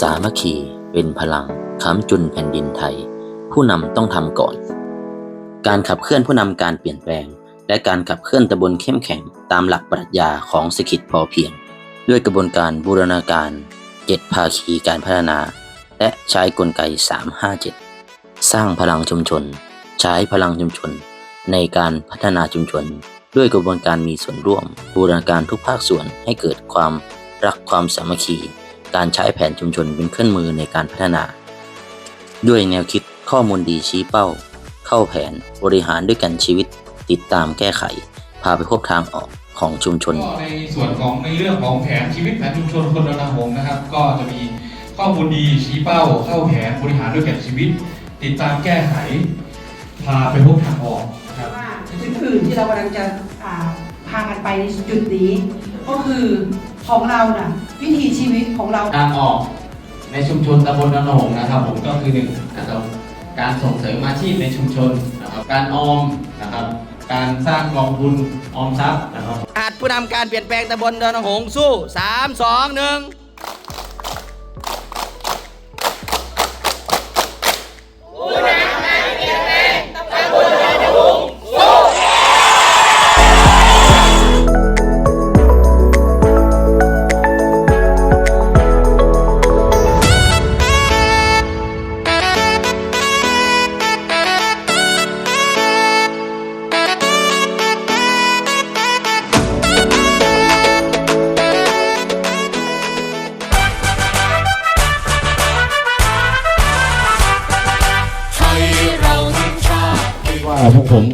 สามัคคีเป็นพลังค้ำจุนแผ่นดินไทย ผู้นำต้องทำก่อน การขับเคลื่อนผู้นำการเปลี่ยนแปลง และการขับเคลื่อนตำบลเข้มแข็งตามหลักปรัชญาของเศรษฐกิจพอเพียง ด้วยกระบวนการบูรณาการเจ็ดภาคีการพัฒนา และใช้กลไก 357 สร้างพลังชุมชน ใช้พลังชุมชน ในการพัฒนาชุมชน ด้วยกระบวนการมีส่วนร่วม บูรณาการทุกภาคส่วนให้เกิดความรักความสามัคคี การใช้แผนชุมชนเป็นเครื่องมือในการพัฒนา ด้วยแนวคิดข้อมูลดีชี้เป้า เข้าแผนบริหารด้วยกันชีวิต ติดตามแก้ไข พาไปพบทางออกของชุมชนก็ในส่วนของในเรื่องของแผนชีวิตแผนชุมชนคนรณรงค์นะครับ ก็จะมีข้อมูลดีชี้เป้า เข้าแผนบริหารด้วยแผนชีวิต ติดตามแก้ไข พาไปพบทางออกนะครับว่าจุดอื่นที่เรากำลังจะอ่าพากันไปในจุดนี้ ก็คือของเราน่ะ วิถีชีวิตของเรา การออกในชุมชนตำบลนนหงนะครับ ผมก็คือหนึ่งนะครับการส่งเสริมอาชีพในชุมชนนะครับการออมนะครับ การสร้างกองทุนออมทรัพย์นะครับอาจผู้นำการเปลี่ยนแปลงตำบลดอนงสู้ 3 2 1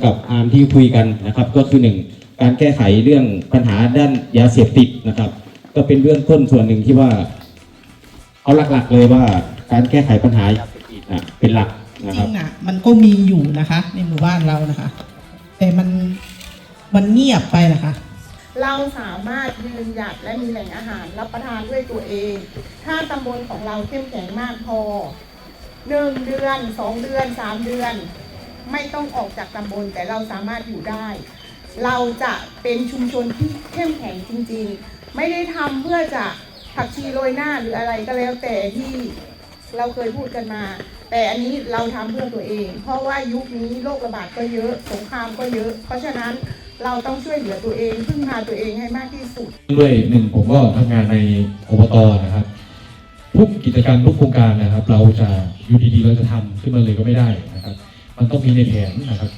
กผมกับอาร์มที่คุยกันนะครับ ก็คือหนึ่งการแก้ไขเรื่องปัญหาด้านยาเสพติดนะครับ ก็เป็นเรื่องต้นส่วนหนึ่งที่ว่าเอาหลักๆเลยว่าการแก้ไขปัญหายาเสพติดอะเป็นหลักนะจครัริบงอะมันก็มีอยู่นะคะ ในหมู่บ้านเรานะคะ แต่มันมันเงียบไปนะคะ เราสามารถยืนหยัดและมีแหล่งอาหารรับประทานด้วยตัวเอง ถ้าตำบลของเราเข้มแข็งมากพอหนึ่งเดือนสองเดือนสามเดือน ไม่ต้องออกจากตำบลแต่เราสามารถอยู่ได้ เราจะเป็นชุมชนที่เข้มแข็งจริงๆ ไม่ได้ทำเพื่อจะผักชีโรยหน้าหรืออะไรก็แล้วแต่ที่เราเคยพูดกันมา แต่อันนี้เราทำเพื่อตัวเอง เพราะว่ายุคนี้โรคระบาดก็เยอะสงครามก็เยอะ เพราะฉะนั้นเราต้องช่วยเหลือตัวเองพึ่งพาตัวเองให้มากที่สุด ด้วยหนึ่งผมก็ทำงานในอบตนะครับทุกกิจกรรมทุกโครงการนะครับ เราจะอยู่ดีๆเราจะทำขึ้นมาเลยก็ไม่ได้นะครับ มันต้องมีในแผนนะครับ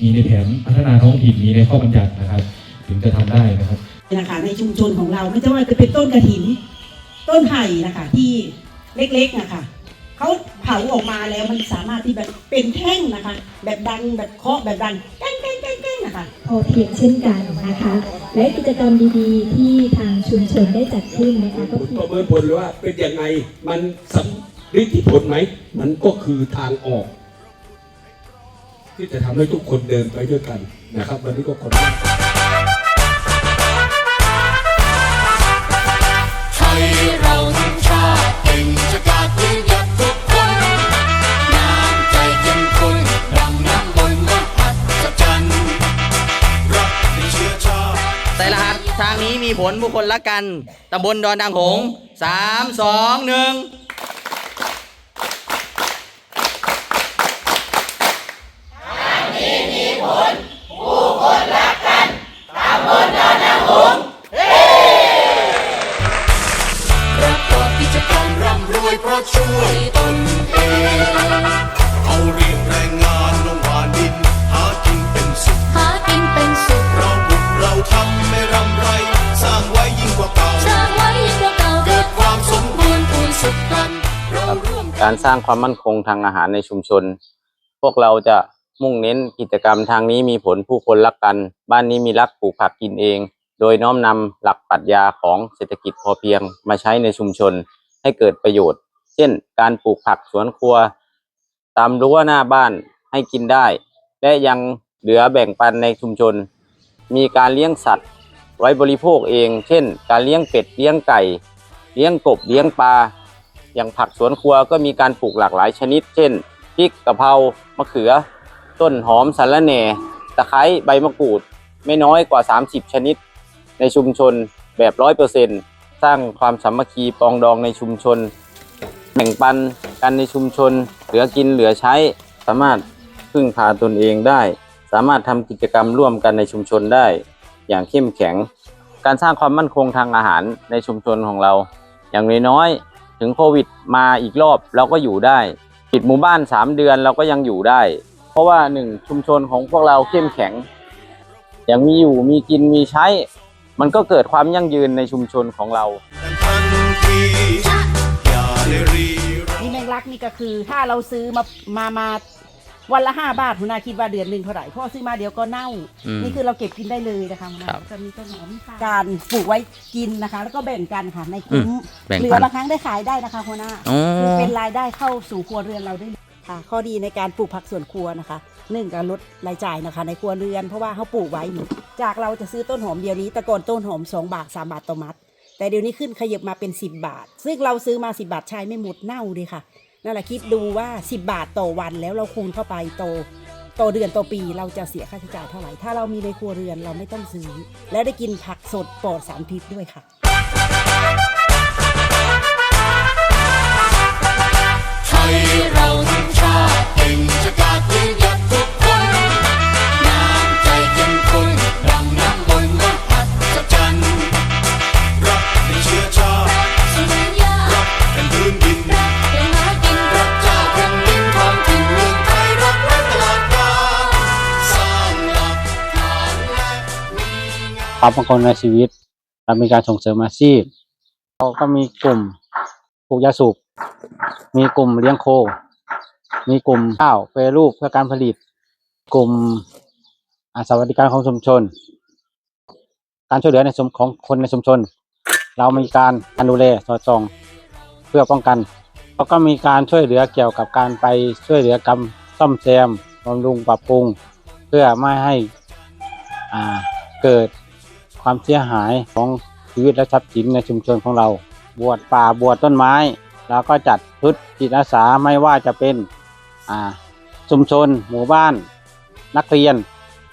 มีในแผนพัฒนาท้องถิ่นมีในข้อบัญญัตินะครับ ถึงจะทำได้นะครับนะคะในชุมชนของเราไม่ว่าจะเป็นต้นกระถิน ต้นไผ่นะคะที่เล็กๆนะคะเขาเผาออกมาแล้วมันสามารถที่แบบเป็นแท่งนะคะ แบบดังแบบเคาะแบบดังแก้งแก้งแก้งแก้งนะคะพอเพียงเช่นกันนะคะ และกิจกรรมดีๆ ที่ทางชุมชนได้จัดขึ้นนะคะก็คือประเมินผลเลยว่าเป็นยังไงมันสำฤทธิผลไหมมันก็คือทางออก ที่จะทำให้ทุกคนเดินไปด้วยกันนะครับ วันนี้ก็ขอบคุณไทยเราทั้งชาติเป็นชะกาดยิ่งยัดทุกคนน้ำใจเข้มข้นดังน้ำบนมหัศจรรย์รักในเชื้อชาติใส่รหัสทางนี้มีผลบุคคลละกันตำบลดอนดังหงสามสองหนึ่ง การสร้างความมั่นคงทางอาหารในชุมชน พวกเราจะมุ่งเน้นกิจกรรมทางนี้มีผลผู้คนรักกัน บ้านนี้มีรักปลูกผักกินเอง โดยน้อมนำหลักปรัชญาของเศรษฐกิจพอเพียงมาใช้ในชุมชนให้เกิดประโยชน์ เช่น การปลูกผักสวนครัว ตามรั้วหน้าบ้านให้กินได้ และยังเหลือแบ่งปันในชุมชน มีการเลี้ยงสัตว์ ไว้บริโภคเอง เช่น การเลี้ยงเป็ดเลี้ยงไก่ เลี้ยงกบเลี้ยงปลา อย่างผักสวนครัวก็มีการปลูกหลากหลายชนิด เช่นพริกกะเพรามะเขือ ต้นหอมสะรแหน่ตะไคร้ใบมะกรูด ไม่น้อยกว่า 30 ชนิด ในชุมชนแบบร้อยเปอร์เซ็นสร้างความสามัคคีปองดองในชุมชน แบ่งปันกันในชุมชน เหลือกินเหลือใช้ สามารถพึ่งพาตนเองได้ สามารถทำกิจกรรมร่วมกันในชุมชนได้ อย่างเข้มแข็ง การสร้างความมั่นคงทางอาหารในชุมชนของเรา อย่างน้อยๆ ถึงโควิดมาอีกรอบเราก็อยู่ได้ปิดหมู่บ้าน 3 เดือนเราก็ยังอยู่ได้ เพราะว่าหนึ่งชุมชนของพวกเราเข้มแข็งอย่างมีอยู่มีกินมีใช้ มันก็เกิดความยั่งยืนในชุมชนของเรานี่แมงลักนี่ก็คือถ้าเราซื้อมามามา วันละห้าบาทคุณนาคิดว่าเดือนหนึ่งเท่าไหร่เพราะซื้อมาเดี๋ยวก็เน่า อืม นี่คือเราเก็บกินได้เลยนะคะคุณนาครับจะมีต้นหอมการปลูกไว้กินนะคะ แล้วก็แบ่งกันค่ะในคุ้มอืมแบ่งเหลืปัอนบางครั้งได้ขายได้นะคะคุณนาอ๋อ คือเป็นรายได้เข้าสู่ครัวเรือนเราได้ค่ะ ข้อดีในการปลูกผักสวนครัวนะคะหนึ่งการลดรายจ่ายนะคะ ในครัวเรือนเพราะว่าเขาปลูกไว้อยู่จากเราจะซื้อต้นหอมเดียวนี้แต่ก่อนต้นหอม 2 บาท 3 บาทต่อมัด แต่เดี๋ยวนี้ขึ้นขยับมาเป็น 10 บาท ซึ่งเราซื้อมา 10 บาทใช้ไม่หมดเน่าดีค่ะ นั่นแหละคิดดูว่า 10 บาทต่อวันแล้วเราคูณเข้าไปโตโตเดือนต่อปีเราจะเสียค่าใช้จ่ายเท่าไหร่ ถ้าเรามีในครัวเรือนเราไม่ต้องซื้อ และได้กินผักสดปลอดสารพิษด้วยค่ะไทยเราทั้งชาติเป็นชาศยืนหยั ความมั่นคงในชีวิต เรามีการส่งเสริมอาชีพเราก็มีกลุ่มปลูกยาสูบมีกลุ่มเลี้ยงโค มีกลุ่มข้าวแปรรูปเพื่อการผลิต กลุ่มสวัสดิการของชุมชน การช่วยเหลือในสมของคนในชุมชน เรามีการการดูแลสอดส่องเพื่อป้องกันแล้วก็มีการช่วยเหลือเกี่ยวกับการไปช่วยเหลือกรรมซ่อมแซมบำรุงปรับปรุง เพื่อไม่ให้เกิด ความเสียหายของชีวิตและทรัพย์สินในชุมชนของเรา บวชป่าบวชต้นไม้ แล้วก็จัดชุดจิตอาสาไม่ว่าจะเป็นชุมชน หมู่บ้าน นักเรียน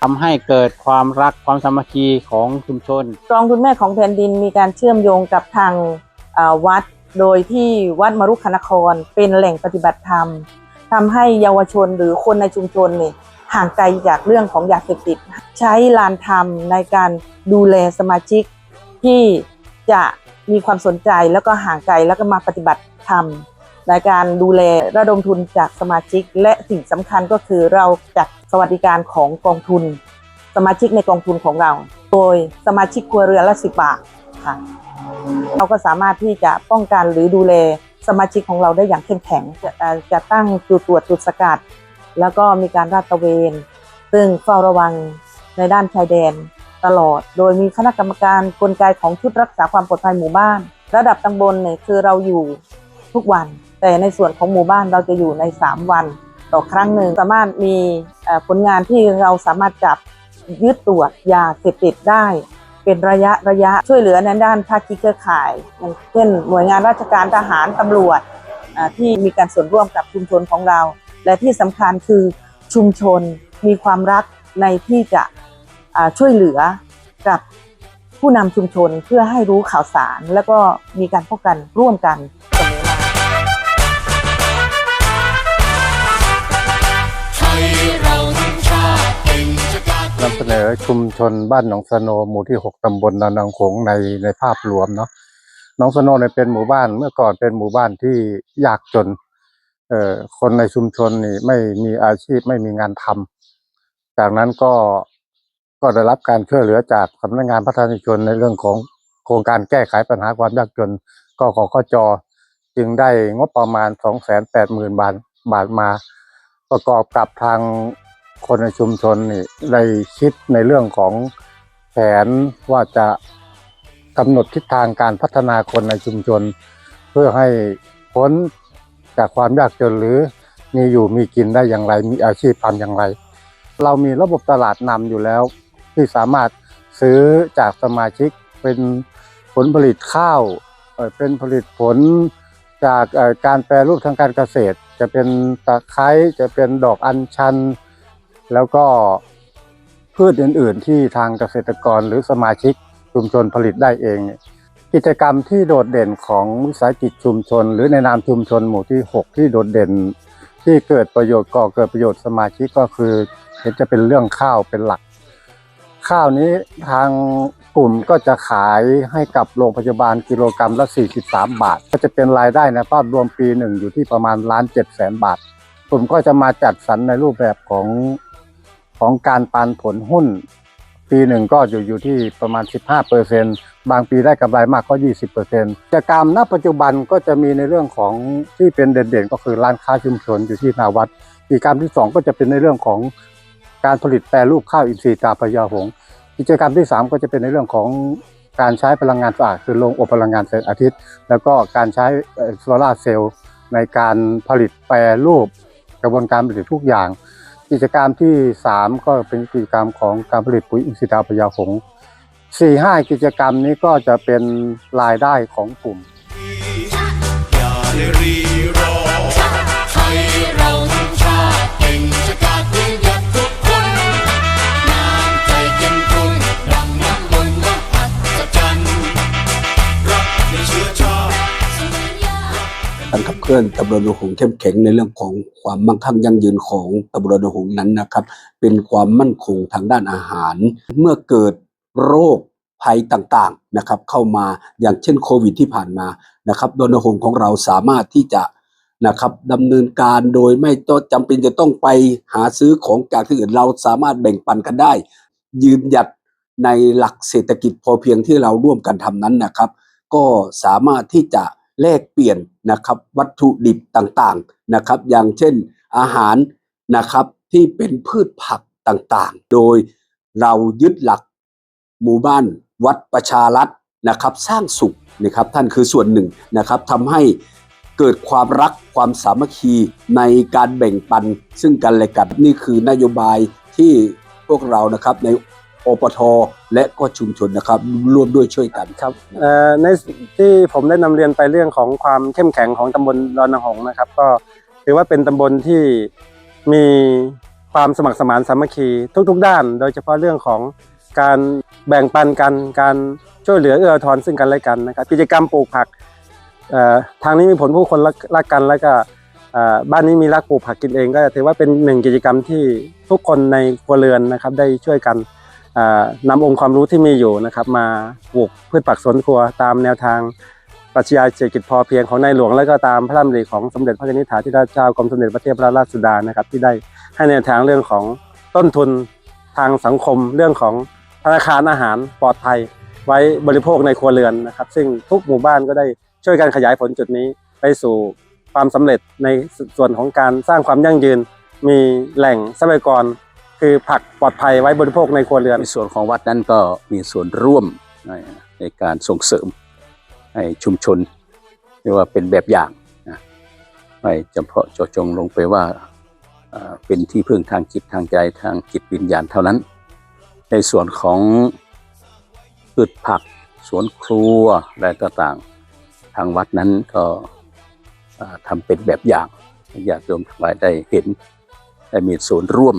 ทำให้เกิดความรักความสามัคคีของชุมชนกองทุนแม่ของแผ่นดินมีการเชื่อมโยงกับทางวัด โดยที่วัดมรุขนครเป็นแหล่งปฏิบัติธรรมทำให้เยาวชนหรือคนในชุมชนเนี่ยห่างไกลจากเรื่องของยาเสพติด ใช้ลานธรรมในการ ดูแลสมาชิกที่จะมีความสนใจแล้วก็ห่างไกลแล้วก็มาปฏิบัติธรรมในการดูแลระดมทุนจากสมาชิก และสิ่งสำคัญก็คือเราจัดสวัสดิการของกองทุน สมาชิกในกองทุนของเรา โดยสมาชิกครัวเรือนละสิบบาทค่ะเราก็สามารถที่จะป้องกันหรือดูแลสมาชิกของเราได้อย่างเข้มแข็งจะจะตั้งจุดตรวจจุดสกัด แล้วก็มีการราดตระเวน ซึ่งเฝ้าระวังในด้านชายแดน ตลอด โดยมีคณะกรรมการกลไกของชุดรักษาความปลอดภัยหมู่บ้าน ระดับตำบลเนี่ยคือเราอยู่ทุกวัน แต่ในส่วนของหมู่บ้านเราจะอยู่ใน 3 วัน ต่อครั้งหนึ่งสามารถมีผลงานที่เราสามารถจับยึดตรวจยาเสพติดได้ เป็นระยะระยะช่วยเหลือในด้านภาคีเครือข่ายอย่างเช่นหน่วยงานราชการทหารตำรวจที่มีการส่วนร่วมกับชุมชนของเรา และที่สำคัญคือชุมชนมีความรักในที่จะ ช่วยเหลือกับผู้นำชุมชนเพื่อให้รู้ข่าวสาร แล้วก็มีการป้องกันร่วมกันเสมอมาไทยเราทั้งชานชะกาศนำเสนอชุมชนบ้านหนองสโนหมู่ที่ 6ตำบลนานังโขงในในภาพรวมเนาะหนองสโนเนี่ยเป็นหมู่บ้านเมื่อก่อนเป็นหมู่บ้านที่ยากจนเอ่อคนในชุมชนนี่ไม่มีอาชีพไม่มีงานทำจากนั้นก็ ก็ได้รับการช่วยเหลือจากสำนักงานพัฒนาชุมชนในเรื่องของโครงการแก้ไขปัญหาความยากจนก็ขอขจจึงได้งบประมาณ 280,000 บาทบาทมา ประกอบกับทางคนในชุมชนนี่ได้คิดในเรื่องของแผนว่าจะกำหนดทิศทางการพัฒนาคนในชุมชน เพื่อให้พ้นจากความยากจนหรือมีอยู่มีกินได้อย่างไร มีอาชีพทำอย่างไร เรามีระบบตลาดนำอยู่แล้ว ที่สามารถซื้อจากสมาชิกเป็นผลผลิตข้าวเป็นผลิตผลจากการแปรรูปทางการเกษตร จะเป็นตะไคร้จะเป็นดอกอัญชัน แล้วก็พืชอื่น ๆ ที่ทางเกษตรกรหรือสมาชิกชุมชนผลิตได้เอง กิจกรรมที่โดดเด่นของวิสาหกิจชุมชน หรือในนามชุมชนหมู่ที่ 6 ที่โดดเด่น ที่เกิดประโยชน์ก่อเกิดประโยชน์สมาชิกก็คือเห็นจะเป็นเรื่องข้าวเป็นหลัก ข้าวนี้ทางกลุ่มก็จะขายให้กับโรงพยาบาลกิโลกรรัมละ 43 บาท ก็จะเป็นรายได้ในภาพรวมปีหนึ่งอยู่ที่ประมาณล้านเจ็ดแสนบาทกลุ่มก็จะมาจัดสรรในรูปแบบของของการปันผลหุ้น ปีหนึ่งก็อยู่อยู่ที่ประมาณ 15เปอร์เซ็นบางปีได้กำไรมากก็ 20เปอร์เซ็นกิจกรรมณปัจจุบันก็จะมีในเรื่องของที่เป็นเด่นๆ ก็คือร้านค้าชุมชนอยู่ที่นาวัดกิจกรรมที่สองก็จะเป็นในเรื่องของ การผลิตแปรรูปข้าวอินทรีย์ตาพญาหงกิจกรรมที่สามก็จะเป็นในเรื่องของการใช้พลังงานสะอาดคือโรงอบพลังงานแสงอาทิตย์ แล้วก็การใช้โซลาร์เซลล์ในการผลิตแปรรูปกระบวนการผลิตทุกอย่าง กิจกรรมที่ 3 ก็เป็นกิจกรรมของการผลิตปุ๋ยอินทรีย์ดาพญาหงส์สี่ห้ากิจกรรมนี้ก็จะเป็นรายได้ของกลุ่มอย่าได้รีรอไทยเราทั้งชาติเป็นชะกาจ การขับเคลื่อนตำบลระหงเข้มแข็งในเรื่องของความมั่งคั่งยั่งยืนของตำบลระหงนั้นนะครับ เป็นความมั่นคงทางด้านอาหาร เมื่อเกิดโรคภัยต่างๆนะครับเข้ามาอย่างเช่นโควิดที่ผ่านมานะครับดนหงของเราสามารถที่จะนะครับดำเนินการโดยไม่ต้องจำเป็นจะต้องไปหาซื้อของจากที่อื่นเราสามารถแบ่งปันกันได้ ยืนหยัดในหลักเศรษฐกิจพอเพียงที่เราร่วมกันทำนั้นนะครับ ก็สามารถที่จะ แลกเปลี่ยนนะครับวัตถุดิบต่างๆนะครับ อย่างเช่นอาหารนะครับที่เป็นพืชผักต่างๆ โดยเรายึดหลักหมู่บ้านวัดประชารัฐนะครับ สร้างสุขนะครับท่านคือส่วนหนึ่งนะครับทำให้เกิดความรักความสามัคคีในการแบ่งปันซึ่งกันและกันนี่คือนโยบายที่พวกเรานะครับใน อปท และก็ชุมชนนะครับร่วมด้วยช่วยกันครับในที่ผมได้นำเรียนไปเรื่องของความเข้มแข็งของตำบลดอนนางหงนะครับ ก็ถือว่าเป็นตำบลที่มีความสมัครสมานสามัคคีทุก ๆ ด้าน โดยเฉพาะเรื่องของการแบ่งปันกันการช่วยเหลือเอื้อทอาทรซึ่งกันและกันนะครับ กิจกรรมปลูกผักทางนี้มีผลผู้คนรักกันแล้วก็บ้านนี้มีรักปลูกผักกินเอง ก็ถือว่าเป็นหนึ่งกิจกรรมที่ทุกคนในครัวเรือนนะครับได้ช่วยกัน นำองค์ความรู้ที่มีอยู่นะครับมาปลูกพืชผักสวนครัวตามแนวทางปรัชญาเศรษฐกิจพอเพียงของในหลวงและก็ตามพระราชดำริของสมเด็จพระนิธิถาธิราชเจ้ากรมสมเด็จพระเทพรัตนราชสุดานะครับที่ได้ให้แนวทางเรื่องของต้นทุนทางสังคมเรื่องของธนาคารอาหารปลอดภัย ไว้บริโภคในครัวเรือนนะครับ ซึ่งทุกหมู่บ้านก็ได้ช่วยกันขยายผลจุดนี้ไปสู่ความสำเร็จในส่วนของการสร้างความยั่งยืน มีแหล่งทรัพยากร คือผักปลอดภัยไว้บริโภคในครัวเรือน ในส่วนของวัดนั้นก็มีส่วนร่วมในในการส่งเสริมให้ชุมชนเรียกว่าเป็นแบบอย่างนะไม่เฉพาะเจาะจงลงไปว่าเอ่อเป็นที่พึ่งทางจิตทางใจทางจิตวิญญาณเท่านั้น ในส่วนของพืชผักสวนครัวอะไรต่างๆทางวัดนั้นก็อ่อทำเป็นแบบอย่างให้ญาติโยมทั้งหลายได้เห็นได้มีส่วนร่วม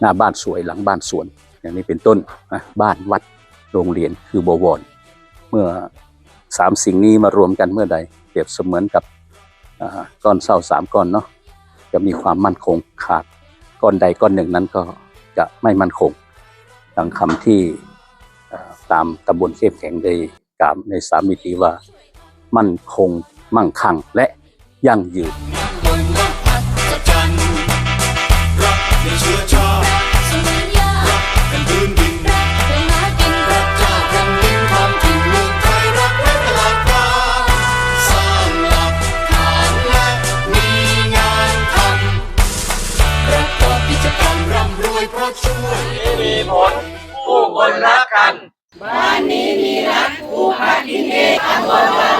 หน้าบ้านสวยหลังบ้านสวน อย่างนี้เป็นต้นบ้านวัดโรงเรียนคือบวร เมื่อสามสิ่งนี้มารวมกันเมื่อใด เปรียบเสมือนกับก้อนเศร้าสามก้อนเนาะจะมีความมั่นคงขาดก้อนใดก้อนหนึ่งนั้นก็จะไม่มั่นคงดังคำที่ตามตำบลเข้มแข็งได้กล่าวในสามมิติว่า มั่นคง มั่งคั่งและยั่งยืน คนรักกัน บ้านนี้มีรักผูกพันกินเองตำบลบ